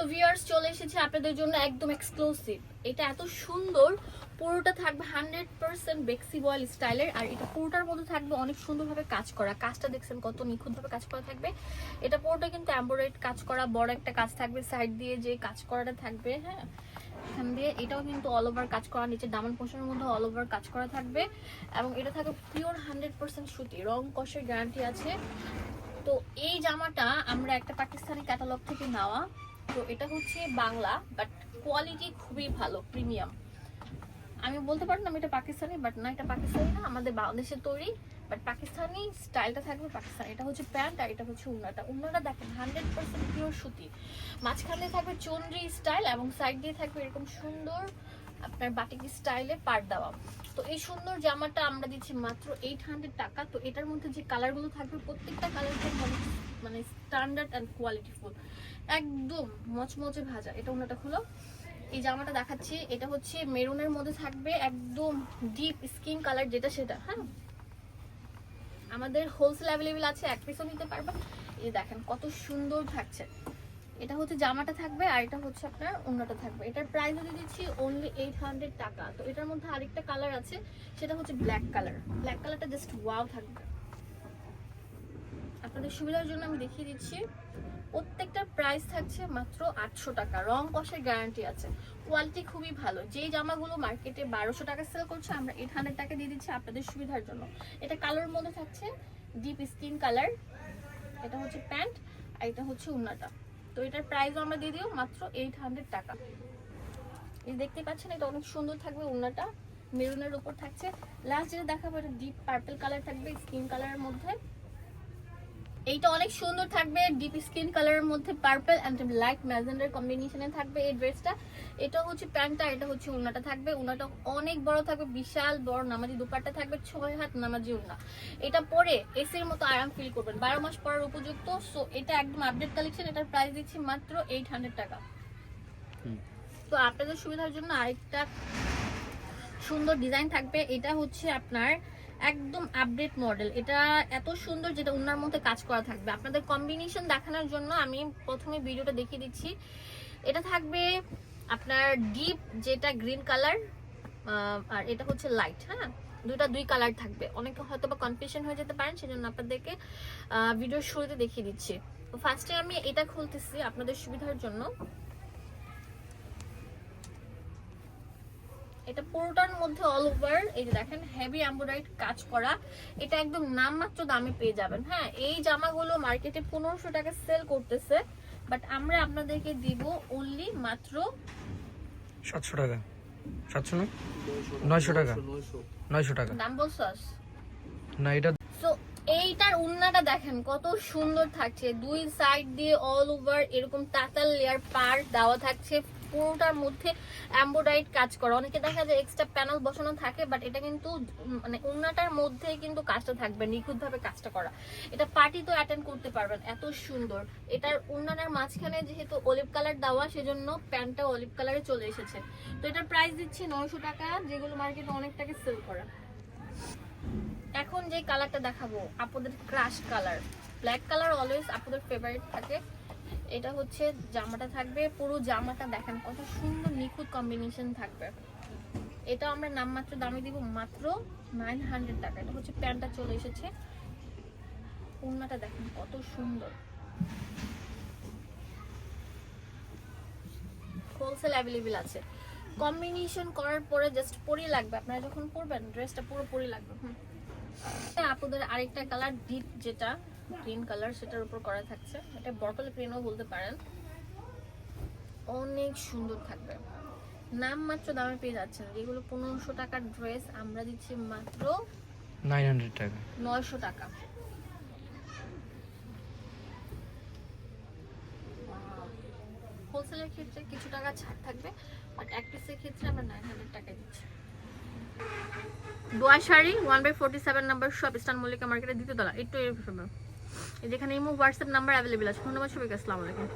তো ভিউয়ার্স চলে এসেছে আপনাদের জন্য একদম এক্সক্লুসিভ এটা এত সুন্দর, পুরোটা থাকবে হান্ড্রেড পার্সেন্ট বেক্সি বয়েল স্টাইলের আর এটা পুরোটার মধ্যে থাকবে অনেক সুন্দরভাবে কাজ করা। কাজটা দেখছেন কত নিখুঁতভাবে কাজ করা থাকবে। এটা পুরোটা কিন্তু এম্বোরাইড কাজ করা, বড় একটা কাজ থাকবে সাইড দিয়ে যে কাজ করাটা থাকবে হ্যাঁ? এখান দিয়ে এটাও কিন্তু অল ওভার কাজ করা, নিচে দামান পোষণের মধ্যে অল ওভার কাজ করা থাকবে। এবং এটা থাকবে পিওর হান্ড্রেড পার্সেন্ট সুতি, রং কষের গ্যারান্টি আছে। তো এই জামাটা আমরা একটা পাকিস্তানি ক্যাটালগ থেকে নেওয়া। তো এটা হচ্ছে বাংলা বাট কোয়ালিটি খুবই ভালো প্রিমিয়াম আমি বলতে পারি না এটা পাকিস্তানি বাট না, এটা পাকিস্তানি না, আমাদের বাংলাদেশের তৈরি বাট পাকিস্তানি স্টাইলটা থাকবে পাকিস্তানি। এটা হচ্ছে প্যান্ট আর এটা হচ্ছে উন্নাটা উন্নাটা দেখেন, হান্ড্রেড পার্সেন্ট পিওর সুতি। মাঝখান থাকবে চন্দ্রি স্টাইল এবং সাইড দিয়ে থাকবে এরকম সুন্দর আপনার বাটিক স্টাইলে পার দেওয়া। তো এই সুন্দর জামাটা আমরা দিচ্ছি মাত্র এইট হান্ড্রেড টাকা। তো এটার মধ্যে যে কালারগুলো থাকবে, প্রত্যেকটা কালার মানে স্ট্যান্ডার্ড অ্যান্ড কোয়ালিটিফুল একদম মচমচে ভাজা। এটা ওনাটা খুলো এই জামাটা দেখাচ্ছি। এটা হচ্ছে মেরুনের মধ্যে থাকবে একদম ডিপ স্কিন কালার যেটা সেটা হ্যাঁ? আমাদের হোলসেল অ্যাভেলেবেল আছে, এক পিসও নিতে পারবেন এই দেখেন কত সুন্দর থাকছে। এটা হচ্ছে জামাটা থাকবে আর এটা হচ্ছে আপনার অন্যটা থাকবে। এটার প্রাইস যদি দিচ্ছি অনলি এইট হান্ড্রেড টাকা। তো এটার মধ্যে আরেকটা কালার আছে, সেটা হচ্ছে ব্ল্যাক কালার ব্ল্যাক কালারটা জাস্ট ওয়াও থাকবে। আপনাদের সুবিধার জন্য আমি দেখিয়ে দিচ্ছি। প্রত্যেকটা প্রাইস থাকছে মাত্র আটশো টাকা। রং কষের গ্যারান্টি আছে। কোয়ালিটি খুবই ভালো। যেই জামাগুলো মার্কেটে বারোশো টাকা সেল করছে, আমরা এইট হান্ড্রেড টাকা দিয়ে দিচ্ছি আপনাদের সুবিধার জন্য। এটা কালোর মধ্যে থাকছে ডিপ স্কিন কালার এটা হচ্ছে প্যান্ট আর এটা হচ্ছে উন্নাটা। তো এটার প্রাইস আমরা দিয়ে দিও মাত্র এইট হান্ড্রেড টাকা। এই দেখতে পাচ্ছেন, এটা অনেক সুন্দর থাকবে উন্নাটা। মেরুনের উপর থাকছে। লাস্ট যেটা দেখাবো, এটা ডিপ পার্পল কালার থাকবে স্কিন কালারের মধ্যে। এইটা অনেক সুন্দর থাকবে ডিপ স্কিন কালারের মধ্যে পার্পল অ্যান্ড ব্ল্যাক ম্যাজেন্ডার কম্বিনেশনে থাকবে এই ড্রেসটা এটা হচ্ছে প্যান্টটা এটা হচ্ছে উন্নাটা থাকবে। উন্নাটা অনেক বড় থাকবে বিশাল বড় নামাজি দুপাট্টা থাকবে ছয় হাত নামাজি উন্না এটা পরে এসির মতো আরাম ফিল করবেন। বারো মাস পরার উপযুক্ত সো এটা একদম আপডেট কালেকশন এটার প্রাইস দিচ্ছি মাত্র এইট হান্ড্রেড টাকা। তো আপনাদের সুবিধার জন্য আরেকটা সুন্দর ডিজাইন থাকবে। এটা হচ্ছে আপনার একদম আপডেট মডেল এটা এত সুন্দর যেটা উন্নার মধ্যে কাজ করা থাকবে। আপনাদের কম্বিনেশন দেখানোর জন্য আমি প্রথমে ভিডিওটা দেখিয়ে দিচ্ছি। এটা থাকবে আপনার ডিপ যেটা গ্রিন কালার আর এটা হচ্ছে লাইট হ্যাঁ? দুইটা দুই কালার থাকবে। অনেকে হয়তো বা কনফিউশন হয়ে যেতে পারেন, সেজন্য আপনাদেরকে ভিডিওর শুরুতে দেখিয়ে দিচ্ছি। ফার্স্টে আমি এটা খুলতেছি আপনাদের সুবিধার জন্য। এটা পুরোটার মধ্যে অল ওভার এই যে দেখেন হেভি এমব্রয়ডারি কাজ করা। এটা একদম নামমাত্র দামে পেয়ে যাবেন। হ্যাঁ এই জামাগুলো মার্কেটে পনেরোশো টাকা সেল করতেছে। বাট আমরা আপনাদেরকে দিব অনলি মাত্র সাতশো টাকা। সাতশো নয়শো টাকা। নয়শো টাকা। দাম বলছস না এটা এইটার উন্নাটা দেখেন, কত সুন্দর থাকছে। দুই সাইড দিয়ে অল ওভার এরকম তাতাল লেয়ার পার দেওয়া থাকছে। পুরোটার মধ্যে এম্বোডাইট কাজ করা। অনেকে দেখা যায় এক্সট্রা প্যানেল বসানো থাকে বাট এটা কিন্তু মানে উন্নাটার মধ্যে কিন্তু কাজটা থাকবে, নিখুঁতভাবে কাজটা করা। এটা পার্টি তো অ্যাটেন্ড করতে পারবেন, এত সুন্দর। এটার উন্নাটার মাঝখানে যেহেতু অলিভ কালার দেওয়া, সেজন্য প্যান্টটা অলিভ কালারে চলে এসেছে। তো এটার প্রাইস দিচ্ছি নয়শো টাকা, যেগুলো মার্কেটে অনেক টাকা সেল করা। এখন যে কালারটা দেখাবো আপনাদের crush colour black colour always আপনাদের ফেভারিট থাকে। এটা হচ্ছে জামাটা থাকবে, পুরো জামাটা দেখেন কত সুন্দর নিখুঁত কম্বিনেশন থাকবে। এটা আমরা নামমাত্র দামে দিব মাত্র নাইন হান্ড্রেড টাকা। এটা হচ্ছে প্যান্টটা চলে এসেছে। ওড়নাটা দেখেন কত সুন্দর। হোলসেল অ্যাভেলেবেল আছে। কম্বিনেশন করার পরে জাস্ট পরি লাগবে। আপনারা যখন পরবেন ড্রেসটা পুরো পরি লাগবে। হুম। আপুদের আরেকটা কালার ডিপ যেটা গ্রিন কালার সেটার উপর করা থাকছে। এটা বটল প্রিন্টও বলতে পারেন। অনেক সুন্দর থাকবে। নাম মাত্র দামে পেয়ে যাচ্ছেন। যেগুলো পনেরোশো টাকার ড্রেস আমরা দিচ্ছি মাত্র নাইন হান্ড্রেড টাকা। নয়শো টাকা। হোলসেলের ক্ষেত্রে কিছু টাকা ছাড় থাকবে বাট এক পিসের ক্ষেত্রে আমরা নাইন হান্ড্রেড টাকা দিচ্ছি। Dua sari one by forty seven number shop Eastern Mallika মার্কেটের দ্বিতীয় তলা, একটু যেখানে ইমো হোয়াটসঅ্যাপ নাম্বার অ্যাভেলেবেল আছে। ধন্যবাদ সবাইকে, আসসালামু আলাইকুম।